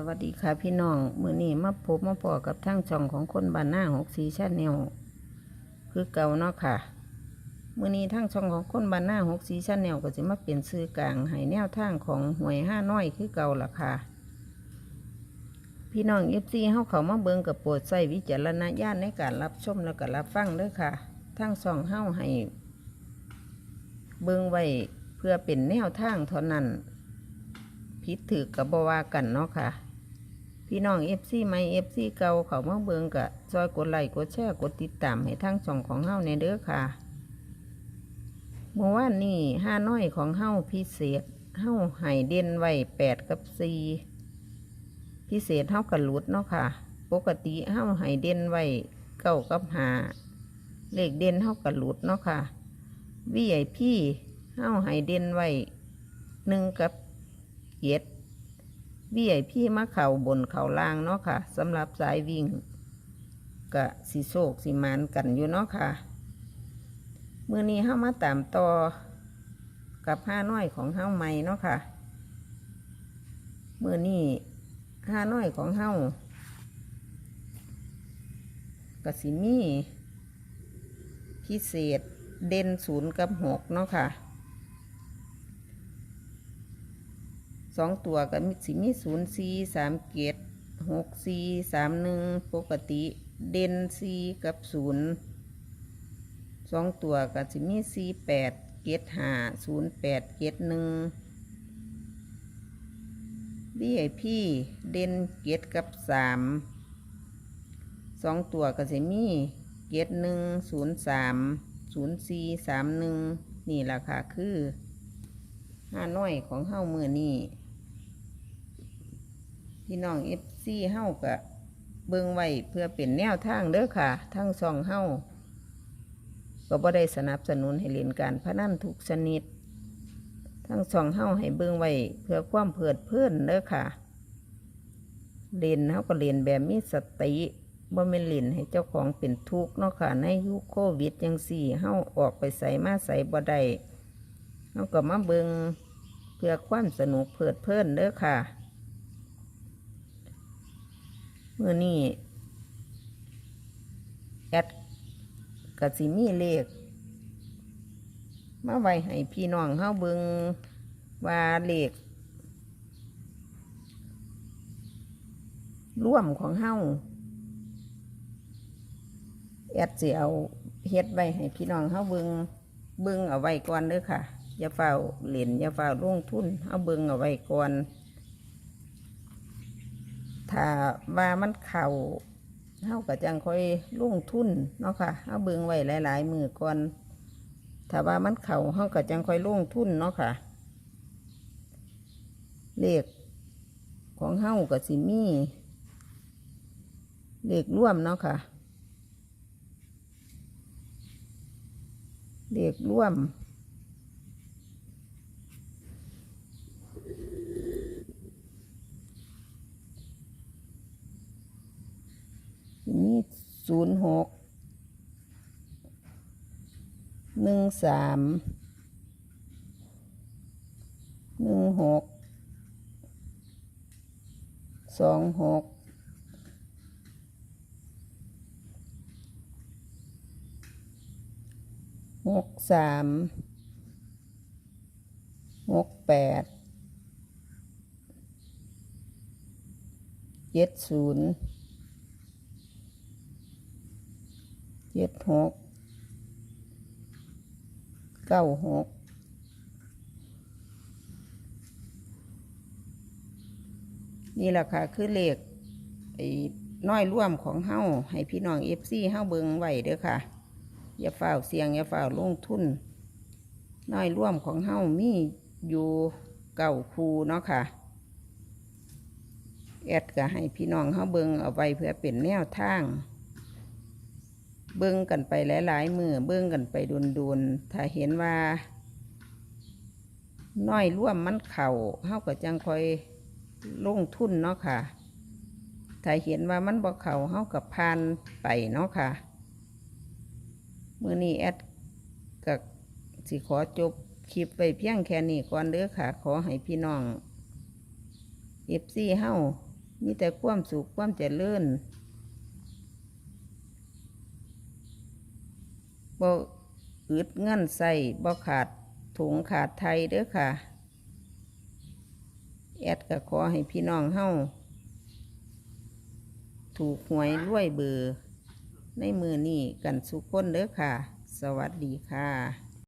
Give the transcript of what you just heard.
สวัสดีค่ะพี่น้อง มือนี้มาพบมาพอกับทั้งช่องของคนบ้านหน้าหกสีชาแนลคือเก่าเนาะค่ะ มือนี้ทั้งช่องของคนบ้านหน้าหกสีชาแนลก็จะมาเปลี่ยนซื้อกลางให้แนวทางของหวยห้าน้อยคือเก่าล่ะค่ะ พี่น้องเอฟซีเขาเขามาเบิงกับโปรดใส่วิจารณญาณในการรับชมแล้วก็รับฟังด้อค่ะ ทั้งสองเฮ้าให้ เบิงไว้เพื่อเป็นแนวทางเท่านั้นพิดถือกับบวากันเนาะค่ะ พี่น้องเอฟซีไม่เอฟซีเก่าเขามาเบิงกะซอยกดไลค์กดแชร์กดติดตามให้ทั้งสองของเฮาในเด้อค่ะเมื่อวานนี้ห้าน้อยของเฮาพิเศษเฮาไห้เด่นไว้แปดกับสี่พิเศษเฮากับหลุดเนาะค่ะ ปกติเฮาไห้เด่นไว้เก้ากับหาเลขเด่นเฮากับหลุดเนาะค่ะวีไอพี่เฮาไห้เด่นไว้หนึ่งกับเย็ด วี่ไอพี่มาเข่าบนเข่าล่างเนาะค่ะสำหรับสายวิ่งกะสีโศกสีมานกันอยู่เนาะค่ะเมื่อนี้ห้ามาตามต่อกับห้าน้อยของห้าใหม่เนาะค่ะเมื่อนี้ห้าน้อยของห้ากะสิมีพิเศษเด่นศูนย์กับหกเนาะค่ะ สองตัวก็มีสิมีศูนย์สี่สามเกตหกสี่สามหนึ่งปกติเด่นสี่กับศูนย์สองตัวก็สิมีสี่แปดเกตห้าศูนย์แปดเกตหนึ่งบีไอพี่เด่นเกตกับสามสองตัวก็สิมีเกตหนึ่งศูนย์สามศูนย์สี่สามหนึ่งนี่แหละค่ะคือห้าน้อยของเฮ้ามือนี่ พี่น้องเอฟซีเฮ้ากะเบิ่งไว้เพื่อเป็นแนวทางเด้อค่ะ ทั้งสองเฮ้าก็บ่ได้สนับสนุนให้เล่นการพนันทุกชนิด ทั้งสองเฮ้าให้เบิ่งไว้เพื่อความเพลิดเพลินเด้อค่ะ เล่นเฮ้าก็เล่นแบบมีสติบ่แม่นเล่นให้เจ้าของเป็นทุกข์เนาะค่ะในยุคโควิดจังสี่เฮ้าออกไปใส่มาใส่บ่ได้เฮ้าก็มาเบิ่งเพื่อความสนุกเพลิดเพลินเด้อค่ะ เมื่อนี้แอดกสิมีเลข มาไว้ให้พี่น้องเฮาเบิงว่าเลขร่วมของเฮาแอดสิเอาเฮ็ดไว้ให้พี่น้องเฮาเบิงเบิงเอาไว้ก่อนเด้อค่ะอย่าเฝ้าเหรียญอย่าเฝ้าลงทุนเฮาเบิงเอาไว้ก่อน ถ้าว่ามันเข่าเท่ากับจังค่อยลงทุนเนาะค่ะเอาเบิ่งไว้หลายๆมือก่อน ถ้าว่ามันเข่าเท่ากับจังค่อยลงทุนเนาะค่ะ เลขของเฮากับสิมีเลขร่วมเนาะค่ะเลขร่วม มีศูนย์หกหนึ่งสามหนึ่งหกสองหกหกสามหกแปดเจ็ดศูนย์ เจ็ดหกเก้าหกนี่แหละค่ะ คือเลขไอ้น้อยร่วมของเฮ้าให้พี่น้องเอฟซีเฮ้าเบิงไว้เด้อค่ะ อย่าฝ่าเสียง อย่าฝ่าลงทุน น้อยร่วมของเฮ้ามีอยู่เก่าคูเนาะค่ะ แอดก็ให้พี่น้องเฮ้าเบิงเอาไว้เพื่อเป็นแนวทาง เบิ่งกันไปหลายๆมือเบิ่งกันไปดุนๆถ้าเห็นว่าน้อยร่วมมันเข่าเฮาก็จังคอยลงทุนเนาะค่ะ ถ้าเห็นว่ามันบ่เข่าเฮากับพานไปเนาะค่ะ มือนี้แอดก็สิขอจบคลิปไปเพียงแค่นี้ก่อนเด้อค่ะ ขอให้พี่น้องเอฟซีเฮามีแต่ความสุขความเจริญ บ่อึดเงินใส่บ่ขาดถุงขาดไทยเด้อค่ะ แอดก็ขอให้พี่น้องเฮาถูกหวยรวยเบอร์ในมือนี่กันสุกคนเด้อค่ะ สวัสดีค่ะ